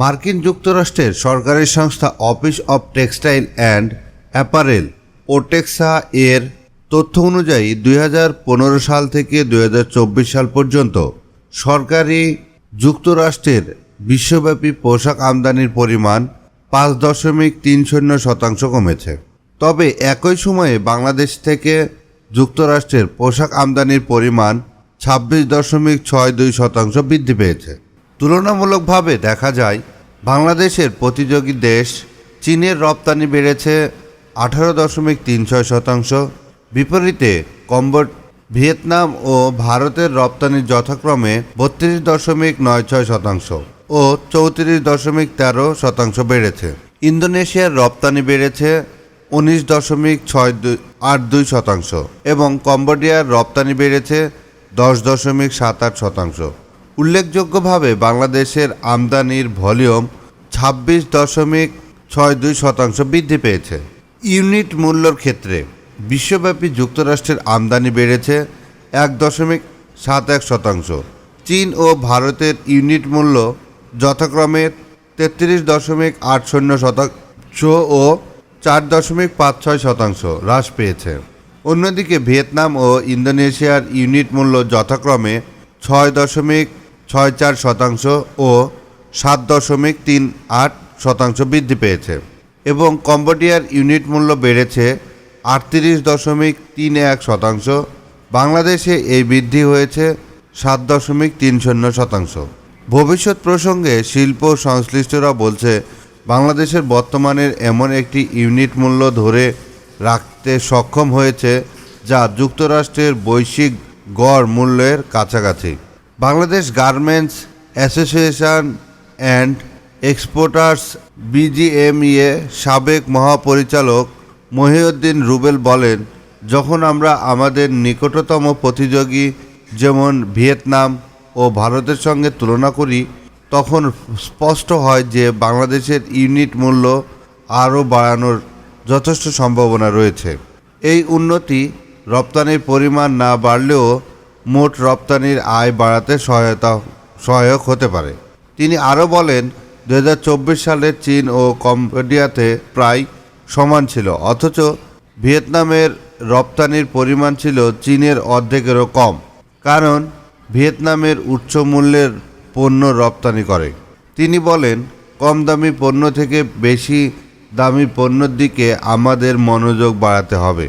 মার্কিন যুক্তরাষ্ট্রের সরকারি সংস্থা office of textile and apparel OTEXA এর তথ্য অনুযায়ী দুই হাজার পনেরো সাল থেকে দুই হাজার চব্বিশ সাল পর্যন্ত সরকারি যুক্তরাষ্ট্রের বিশ্বব্যাপী পোশাক আমদানির পরিমাণ পাঁচ দশমিক তিন শূন্য শতাংশ কমেছে। তবে একই সময়ে বাংলাদেশ থেকে যুক্তরাষ্ট্রের পোশাক আমদানির পরিমাণ ছাব্বিশ দশমিক ছয় দুই শতাংশ বৃদ্ধি পেয়েছে। তুলনামূলকভাবে দেখা যায়, বাংলাদেশের প্রতিযোগী দেশ চীনের রপ্তানি বেড়েছে আঠারো দশমিক তিন ছয় শতাংশ। বিপরীতে কম্বোড, ভিয়েতনাম ও ভারতের রপ্তানি যথাক্রমে বত্রিশ দশমিক নয় ছয় শতাংশ ও চৌত্রিশ দশমিক তেরো শতাংশ বেড়েছে। ইন্দোনেশিয়ার রপ্তানি বেড়েছে উনিশ দশমিক ছয় দুই, আট দুই শতাংশ এবং কম্বোডিয়ার রপ্তানি বেড়েছে দশ দশমিক সাত আট শতাংশ। উল্লেখযোগ্যভাবে বাংলাদেশের আমদানির ভলিউম ছাব্বিশ দশমিক ছয় দুই শতাংশ বৃদ্ধি পেয়েছে। ইউনিট মূল্যর ক্ষেত্রে বিশ্বব্যাপী যুক্তরাষ্ট্রের আমদানি বেড়েছে এক দশমিক সাত এক শতাংশ। চীন ও ভারতের ইউনিট মূল্য যথাক্রমে তেত্রিশ দশমিক আট শূন্য শতাংশ ও চার দশমিক পাঁচ ছয় শতাংশ হ্রাস পেয়েছে। অন্যদিকে ভিয়েতনাম ও ইন্দোনেশিয়ার ইউনিট মূল্য যথাক্রমে ছয় দশমিক ছয় চার শতাংশ ও সাত দশমিক তিন আট শতাংশ বৃদ্ধি পেয়েছে এবং কম্বোডিয়ার ইউনিট মূল্য বেড়েছে আটত্রিশ দশমিক তিন এক শতাংশ। বাংলাদেশে এই বৃদ্ধি হয়েছে সাত দশমিক তিন শূন্য শতাংশ। ভবিষ্যৎ প্রসঙ্গে শিল্প সংশ্লিষ্টরা বলছে, বাংলাদেশের বর্তমানের এমন একটি ইউনিট মূল্য ধরে রাখতে সক্ষম হয়েছে যা যুক্তরাষ্ট্রের বৈশ্বিক গড় মূল্যের কাছাকাছি। Bangladesh garments association and exporters BGMEA সাবেক মহাপরিচালক মহিউদ্দিন রুবেল বলেন, যখন আমরা আমাদের নিকটতম প্রতিযোগী যেমন ভিয়েতনাম ও ভারতের সঙ্গে তুলনা করি, তখন স্পষ্ট হয় যে বাংলাদেশের ইউনিট মূল্য আরও বাড়ানোর যথেষ্ট সম্ভাবনা রয়েছে। এই উন্নতি রপ্তানির পরিমাণ না বাড়লেও মোট রপ্তানির আয় বাড়াতে সহায়তা, সহায়ক হতে পারে। তিনি আরও বলেন দু হাজার চব্বিশ সালে চীন ও কম্বোডিয়াতে প্রায় সমান ছিল, অথচ ভিয়েতনামের রপ্তানির পরিমাণ ছিল চীনের অর্ধেকেরও কম, কারণ ভিয়েতনামের উচ্চ মূল্যের পণ্য রপ্তানি করে। তিনি বলেন কম দামি পণ্য থেকে বেশি দামি পণ্যের দিকে আমাদের মনোযোগ বাড়াতে হবে।